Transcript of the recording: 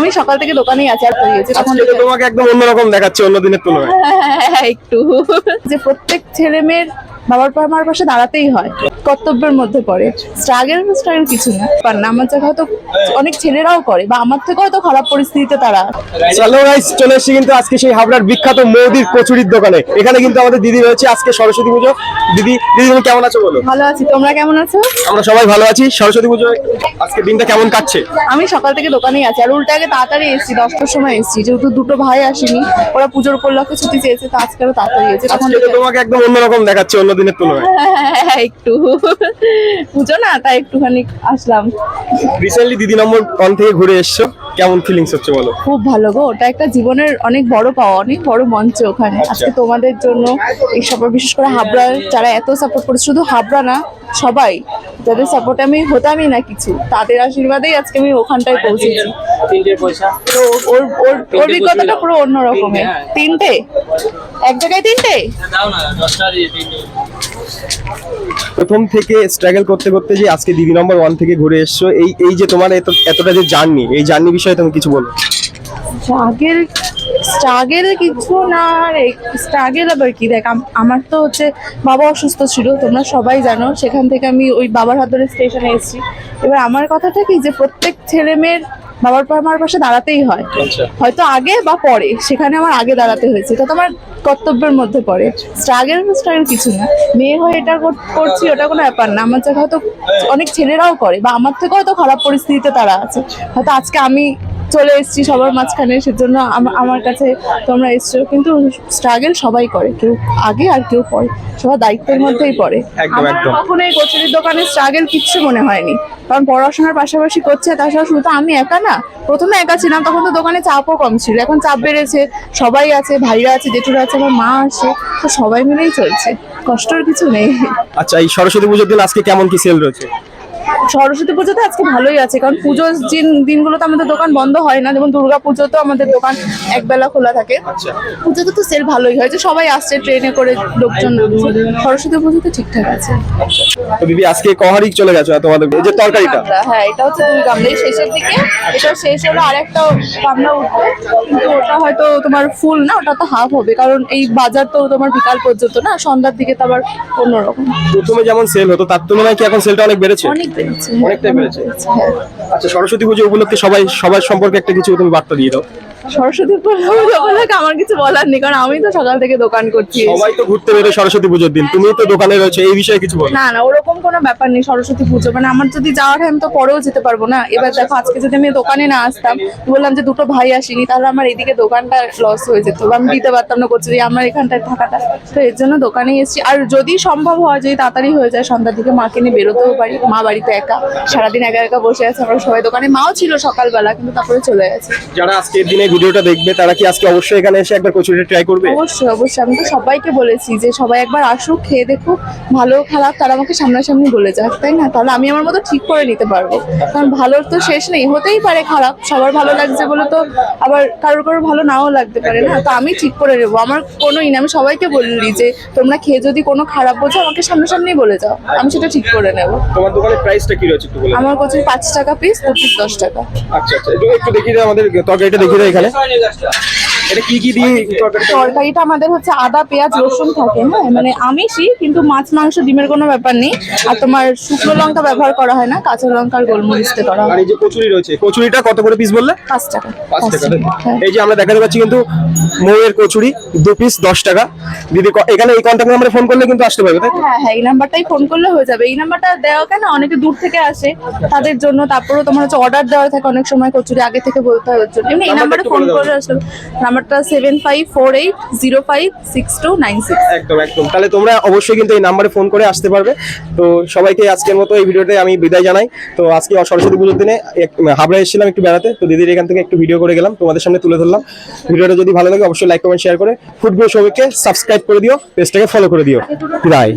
আমি সকাল থেকে দোকানেই আছি আর পড়িয়েছি তখন আজকে তো তোমাকে একদম অন্যরকম দেখাচ্ছে অন্য দিনের তুলনায়। হ্যাঁ, একটু। যে প্রত্যেক ছেলে মেয়ের বাবার পা মার পাশে দাঁড়াতেই হয়। কর্তব্যের মধ্যে পড়ে। স্ট্রাগল স্ট্রাগল কিছু না। পার না আমার জায়গা হয়তো অনেক ছেলেরাও করে বা আমার থেকে হয়তো খারাপ পরিস্থিতিতে তারা চলো গাইস চলে এসেছি কিন্তু আজকে সেই হাবড়ার বিখ্যাত মৌদির কচুরির দোকানে। এখানে কিন্তু আমাদের দিদি রয়েছে আজকে সরস্বতী পুজো। দিদি দিদি তুমি কেমন আছো বলো? ভালো আছি। তোমরা কেমন আছো? আমরা সবাই ভালো আছি। সরস্বতী পুজো আজকে দিনটা কেমন কাটছে? আমি সকাল থেকে দোকানেই আছি। আর উল্টা আগে তাড়াতাড়ি এসেছি দশটার সময় এসেছি। যেহেতু দুটো ভাই আসেনি ওরা পুজোর উপলক্ষে ছুটি চেয়েছে তো আজকে আরও তাড়াতাড়ি এসেছি। তোমাকে একদম অন্যরকম দেখাচ্ছে অন্য দিনের তুলনায়? হ্যাঁ, একটু। পুজো না তাই একটুখানি আসলাম। রিসেন্টলি দিদি নম্বর ওয়ান থেকে ঘুরে এসছো কেমন ফিলিংস হচ্ছে বলো? খুব ভালো গো ওটা একটা জীবনের অনেক বড় পাওয়া অনেক বড় মঞ্চ ওখানে। আচ্ছা। আজকে তোমাদের জন্য এই সাপোর্ট বিশেষ করে হাবড়া যারা এত সাপোর্ট করেছে শুধু হাবড়া না সবাই যাদের সাপোর্টে আমি হতামই না কিছু তাদের আশীর্বাদেই আজকে আমি ওখানটায় পৌঁছেছি। তিনটে পয়সা। তো ওর ওর অভিজ্ঞতাটা পুরো অন্য রকমের হ্যাঁ। তিনটে? এক জায়গায় তিনটে। প্রথম থেকে স্ট্রাগল করতে করতে যে আজকে দিদি নম্বর ওয়ান থেকে ঘুরে এসছো, এই এই যে তোমার এত এতটা যে জার্নি এই জার্নি বিষয়ে তুমি কিছু বলো। স্ট্রাগেল স্ট্রাগেল কিছু না স্ট্রাগেল আবার কি? দেখ আমার তো হচ্ছে বাবা অসুস্থ ছিল, তোমরা সবাই জানো, সেখান থেকে আমি ওই বাবার হাত ধরে স্টেশনে এসেছি। এবার আমার কথাটা কি? যে প্রত্যেক ছেলে মেয়ের বাবার পর আমার পাশে দাঁড়াতেই হয়। আচ্ছা। হয়তো আগে বা পরে সেখানে আমার আগে দাঁড়াতে হয়েছে। এটা তো আমার কর্তব্যের মধ্যে পড়ে। স্ট্রাগল স্ট্রাগল কিছু না। মেয়ে হয়ে এটা কর- করছি ওটা কোনো ব্যাপার না। আমার জায়গা হয়তো অনেক ছেলেরাও করে বা আমার থেকেও হয়তো খারাপ পরিস্থিতিতে তারা আছে। হয়তো আজকে আমি চলে এসেছি সবার মাঝখানে সেজন্য আমার কাছে তোমরা এসছো। কিন্তু স্ট্রাগল সবাই করে কেউ আগে আর কেউ পরে। সবার দায়িত্বের মধ্যেই পড়ে। আমার কখনো এই কচুরির দোকানে স্ট্রাগল কিচ্ছু মনে হয়নি। কারণ পড়াশোনার পাশাপাশি করছে তাছাড়া শুধু তো আমি একা না প্রথমে একা ছিলাম তখন তো দোকানে চাপও কম ছিল। এখন চাপ বেড়েছে সবাই আছে ভাইরা আছে জেঠুরা আছে আমার মা আছে তো সবাই মিলেই চলছে। কষ্টর কিছু নেই। আচ্ছা এই সরস্বতী পুজোর দিন আজকে কেমন কি সেল রয়েছে? সরস্বতী পুজোতে আজকে ভালোই আছে কারণ পুজোর দিন দিনগুলোতে আমাদের দোকান বন্ধ হয় না যেমন দুর্গা পুজোতেও আমাদের দোকান একবেলা খোলা থাকে। আচ্ছা। পুজোতে তো সেল ভালোই হয় যে সবাই আসছে ট্রেনে করে লোকজন। সরস্বতী পুজোতে ঠিকঠাক আছে। তো দিদি আজকে কহারি চলে গেছো তোমাদের এই যে তরকারিটা। হ্যাঁ এটা হচ্ছে দুই গামলা এই শেষের দিকে এটা শেষ হলো আরেকটা গামলা উঠবে। কিন্তু ওটা হয়তো তোমার ফুল না ওটা তো হাফ হবে কারণ এই বাজার তো তোমার বিকাল পর্যন্ত না সন্ধ্যার দিকে তো আবার অন্যরকম। প্রথমে যেমন সেল হতো তার তুলনায় কি এখন সেলটা অনেক বেড়েছে? অনেক বেড়েছে। অনেকটাই বেড়েছে। হ্যাঁ। আচ্ছা সরস্বতী পুজো উপলক্ষে সবাই সবার সম্পর্কে একটা কিছু তুমি বার্তা দিয়ে দাও। সরস্বতী পুজো। উপলক্ষে আমার কিছু বলার নেই কারণ আমি তো সকাল থেকে দোকান করছি। সবাই তো ঘুরতে বেরোয় সরস্বতী পুজোর দিন। তুমি তো দোকানে রয়েছে এই বিষয়ে কিছু বলো। না না ওরকম কোনো ব্যাপার নেই সরস্বতী পুজো। মানে আমার যদি যাওয়ার টাইম তো পরেও যেতে পারব না। এবার দেখো আজকে যদি আমি দোকানে না আসতাম বললাম যে দুটো ভাই আসেনি তাহলে আমার এদিকে দোকানটা লস হয়ে যেত। বা আমি দিতে পারতাম না কচুরি আমার এখানটায় থাকাটা। তো এর জন্য দোকানেই এসেছি। আর যদি সম্ভব হয় যদি তাড়াতাড়ি হয়ে যায় সন্ধ্যার দিকে মাকে নিয়ে বেরোতেও পারি। মা বাড়িতে একা সারাদিন একা একা বসে আছে আমরা সবাই দোকানে। মাও ছিল সকালবেলা কিন্তু তারপরে চলে গেছে। যারা আজকের দিনে ভিডিওটা দেখবে তারা কি আজকে অবশ্যই এখানে এসে একবার কচুরিটা ট্রাই করবে? অবশ্যই অবশ্যই। আমি তো সবাইকে বলেছি যে সবাই একবার আসুক খেয়ে দেখুক ভালো খারাপ তারা আমাকে সামনাসামনি বলে যাক তাই না? তাহলে আমি আমার মতো ঠিক করে নিতে পারব। কারণ ভালোর তো শেষ নেই হতেই পারে খারাপ সবার ভালো লাগছে বলে তো আবার কারোর কারোর ভালো নাও লাগতে পারে না? তো আমি ঠিক করে নেব। আমার কোনোই না আমি সবাইকে বললি যে তোমরা খেয়ে যদি কোনো খারাপ বোঝো আমাকে সামনাসামনি বলে যাও। আমি সেটা ঠিক করে নেব। তোমার দোকানের প্রাইসটা কি রয়েছে একটু বলে আমার কাছে পাঁচ টাকা পিস পিস দশ টাকা। আচ্ছা আচ্ছা। একটু দেখিয়ে দাও আমাদের তরকারিটা দেখিয়ে দাও এখানে এটা কি কি দিয়ে তরকারিটা আমাদের হচ্ছে আদা পেঁয়াজ রসুন থাকে হ্যাঁ? মানে আমিষই কিন্তু মাছ মাংস ডিমের কোনো ব্যাপার নেই। আর তোমার শুকনো লঙ্কা ব্যবহার করা হয় না কাঁচা লঙ্কা আর গোলমরিচতে করা আর হয় এই যে কচুরি রয়েছে কচুরিটা কত করে পিস বললে? পাঁচ টাকা। পাঁচ টাকা? হ্যাঁ। এই যে আমরা দেখাতে পাচ্ছি কিন্তু মৌয়ের কচুরি দু পিস দশ টাকা। দিদি এখানে এই কন্ট্যাক্ট নাম্বারে ফোন করলে কিন্তু আসতে পারবে হ্যাঁ হ্যাঁ এই নাম্বারটাই ফোন করলে হয়ে যাবে। এই নাম্বারটা দেওয়া কেন? অনেকে দূর থেকে আসে তাদের জন্য। তারপরেও তোমার হচ্ছে অর্ডার দেওয়া থাকে অনেক সময় কচুরি আগে থেকে বলতে হয় ওর জন্য। এমনি এই নাম্বারে ফোন। করে আসলে নাম্বারটা seven five four eight zero five six two nine six. একদম একদম। তাহলে তোমরা অবশ্যই কিন্তু এই নাম্বারে ফোন করে আসতে পারবে। তো সবাইকে আজকের মতো এই ভিডিওতে আমি বিদায় জানাই। তো আজকে সরস্বতী পুজোর দিনে হাবড়া এসেছিলাম একটু বেড়াতে তো দিদির এখান থেকে একটু ভিডিও করে গেলাম। তোমাদের সামনে তুলে ধরলাম। ভিডিওটা যদি ভালো লাগে অবশ্যই লাইক কমেন্ট শেয়ার করে ফুটবল সবাইকে সাবস্ক্রাইব করে দিও পেজটাকে ফলো করে দিও। বাই